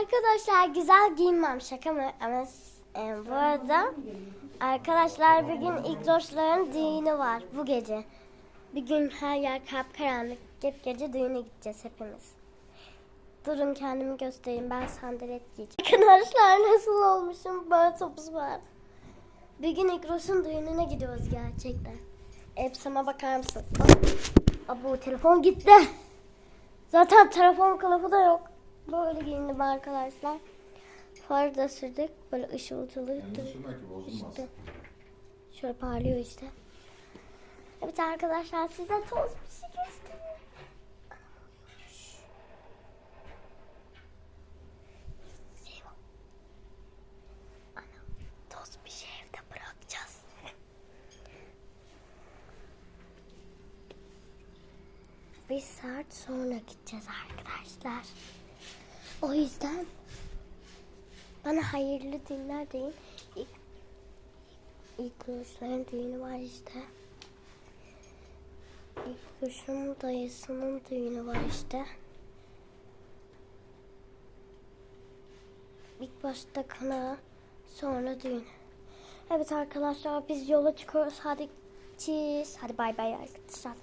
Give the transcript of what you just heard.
Arkadaşlar güzel giyinmem şaka mı? Ama e, bu arada arkadaşlar bir gün ilk dostların düğünü var bu gece. Bir gün her yer kapkaranlık. Hep gece düğüne gideceğiz hepimiz. Durun kendimi göstereyim. Ben sandalet giyeceğim. Arkadaşlar nasıl olmuşum? Böyle topuz var. Bir gün İkros'un düğününe gidiyoruz gerçekten. Elbiseme bakar mısın? Aa, bu telefon gitti. Zaten telefon kılıfı da yok. Böyle giyindim arkadaşlar. Far da sürdük. Böyle ışıltılı. İşte. Şöyle parlıyor işte. Evet arkadaşlar size toz bir şey göstereyim. Şey. Bir saat sonra gideceğiz arkadaşlar. O yüzden bana hayırlı dinler deyin. İlk, ilk kuşların düğünü var işte. İlk kuşun dayısının düğünü var işte. İlk başta kana sonra düğün. Evet arkadaşlar biz yola çıkıyoruz. Hadi cheese. Hadi bay bay arkadaşlar.